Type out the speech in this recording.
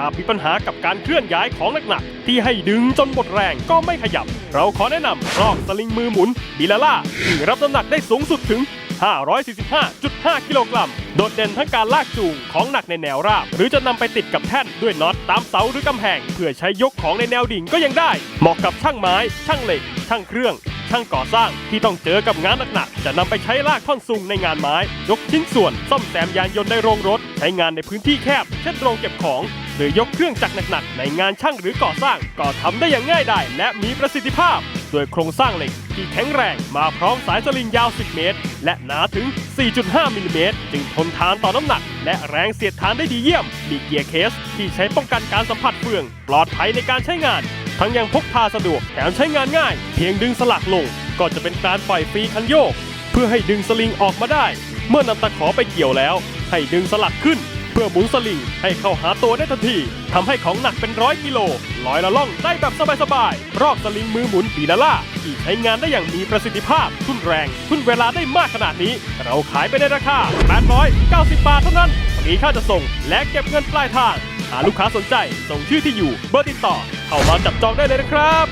หากมีปัญหากับการเคลื่อนย้ายของหนักๆที่ให้ดึงจนหมดแรงก็ไม่ขยับ เราขอแนะนำรอกสลิงมือหมุนบิลาล่าที่รับน้ำหนักได้สูงสุดถึง 545.5 กิโลกรัม โดดเด่นทั้งการลากจูงของหนักในแนวราบ หรือจะนำไปติดกับแท่นด้วยน็อตตามเสาหรือกำแพง เพื่อใช้ยกของในแนวดิ่งก็ยังได้ เหมาะกับช่างไม้ ช่างเหล็ก ช่างเครื่อง ช่างก่อสร้างที่ต้องเจอกับงานหนักๆจะนำไปใช้ลากท่อนซุงในงานไม้ ยกชิ้นส่วน ซ่อมแซมยานยนต์ในโรงรถ ใช้งานในพื้นที่แคบ เช่นโรงเก็บของ หรือยกเครื่องจักรหนักๆ ในงานช่างหรือก่อสร้างก็ทำได้อย่างง่ายดายและมีประสิทธิภาพด้วยโครงสร้างเหล็กที่แข็งแรงมาพร้อมสายสลิงยาว 10 เมตร และหนาถึง 4.5 มิลลิเมตร จึงทนทานต่อน้ำหนัก และแรงเสียดทานได้ดีเยี่ยม มีเกียร์เคสที่ใช้ป้องกันการสัมผัสเฟือง ปลอดภัยในการใช้งาน ทั้งยังพกพาสะดวกแถมใช้งานง่าย เพียงดึงสลักลง ก็จะเป็นการปล่อยฟรีคันโยก เพื่อให้ดึงสลิงออกมาได้ เมื่อนำตะขอไปเกี่ยวแล้ว ให้ดึงสลักขึ้น เพื่อหมุนสลิงให้เข้าหาตัวได้ทันทีทำให้ของหนักเป็นร้อยกิโลลอยละล่องได้แบบสบายๆรอกสลิงมือหมุนปีดาล่าที่ใช้งานได้อย่างมีประสิทธิภาพทุนแรงทุนเวลาได้มากขนาดนี้ เราขายไปในราคา 890 บาทเท่านั้นฟรีค่าจะส่งและเก็บเงินปลายทางหากลูกค้าสนใจส่งชื่อที่อยู่เบอร์ติดต่อ เข้ามาจับจองได้เลยนะครับ